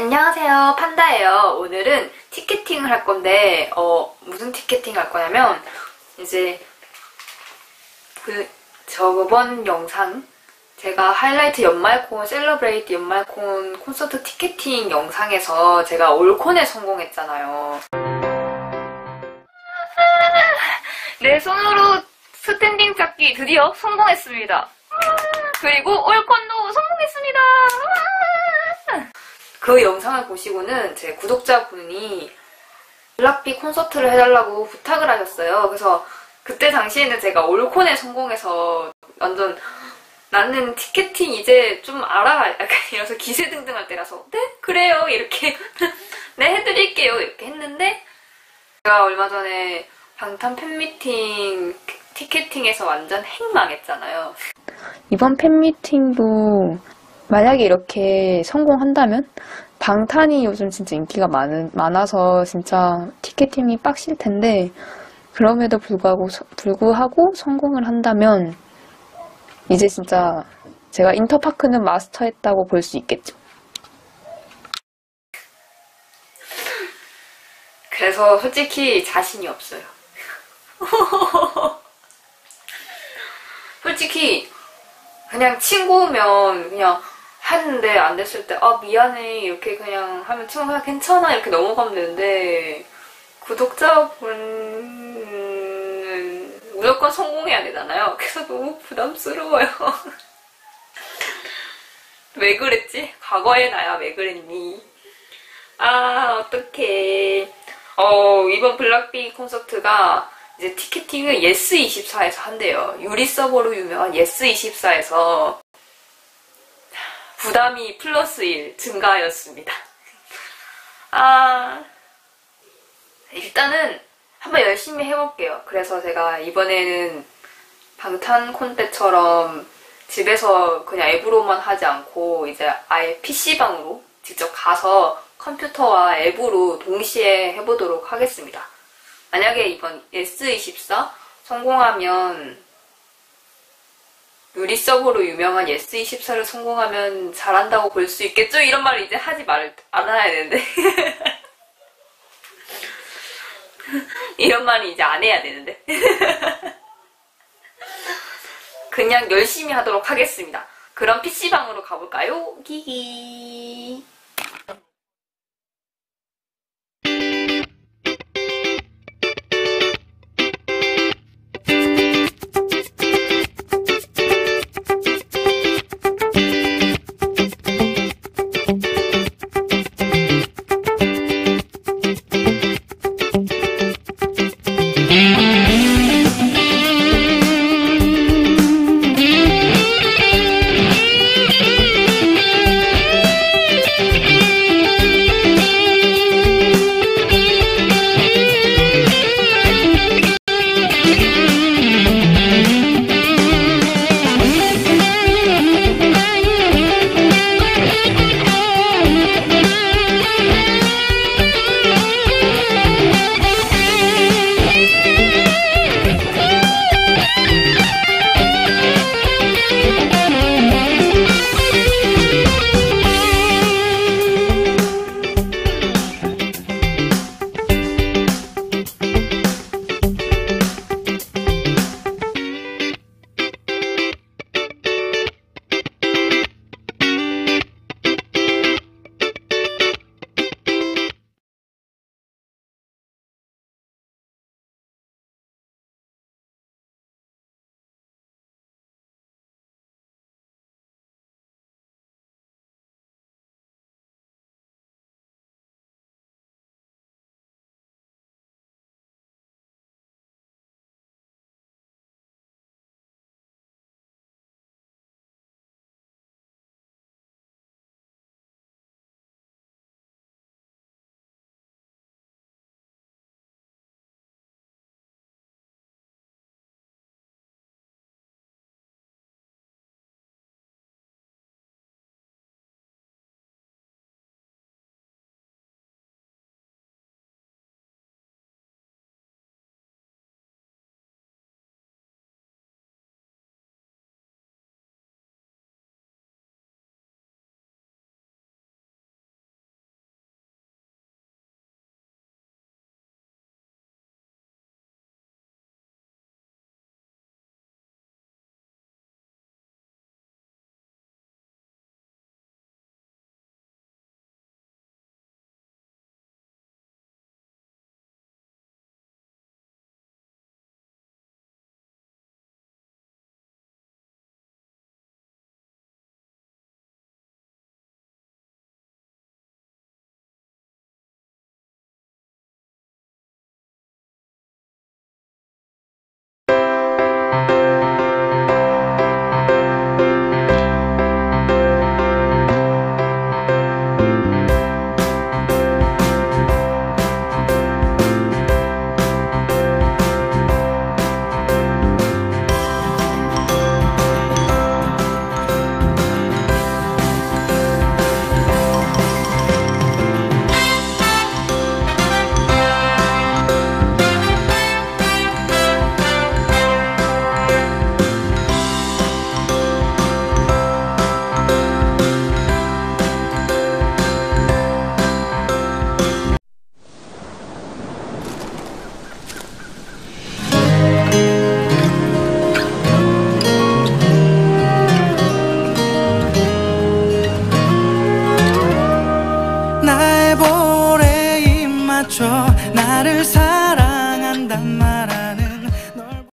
안녕하세요. 판다예요. 오늘은 티켓팅을 할 건데 어 무슨 티켓팅 할 거냐면 이제 그 저번 영상 제가 하이라이트 연말콘 셀러브레이트 연말콘 콘서트 티켓팅 영상에서 제가 올콘에 성공했잖아요. 내 손으로 스탠딩 잡기 드디어 성공했습니다. 그리고 올콘도 성공했습니다 그 영상을 보시고는 제 구독자분이 블락비 콘서트를 해달라고 부탁을 하셨어요. 그래서 그때 당시에는 제가 올콘에 성공해서 완전 나는 티켓팅 이제 좀 알아 약간 이래서 기세등등할 때라서 네 그래요 이렇게 네 해드릴게요 이렇게 했는데 제가 얼마 전에 방탄 팬미팅 티켓팅에서 완전 행망했잖아요. 이번 팬미팅도 만약에 이렇게 성공한다면 방탄이 요즘 진짜 인기가 많은, 많아서 진짜 티켓팅이 빡실 텐데 그럼에도 불구하고, 불구하고 성공을 한다면 이제 진짜 제가 인터파크는 마스터했다고 볼 수 있겠죠. 그래서 솔직히 자신이 없어요. 솔직히 그냥 친구면 그냥 했는데 안 됐을 때 아 미안해 이렇게 그냥 하면 친구가 괜찮아 이렇게 넘어가면 되는데 구독자분은 무조건 성공해야 되잖아요. 그래서 너무 부담스러워요. 왜 그랬지? 과거의 나야 왜 그랬니? 아 어떡해. 어 이번 블락비 콘서트가 이제 티켓팅을 예스24에서 한대요. 유리 서버로 유명한 예스24에서 부담이 플러스 1 증가하였습니다. 아, 일단은 한번 열심히 해볼게요. 그래서 제가 이번에는 방탄 콘때처럼 집에서 그냥 앱으로만 하지 않고 이제 아예 PC방으로 직접 가서 컴퓨터와 앱으로 동시에 해보도록 하겠습니다. 만약에 이번 S24 성공하면 유리 서버로 유명한 예스24를 성공하면 잘한다고 볼 수 있겠죠? 이런 말을 이제 하지 말, 않아야 되는데. 이런 말을 이제 안 해야 되는데. 그냥 열심히 하도록 하겠습니다. 그럼 PC방으로 가볼까요? 기기.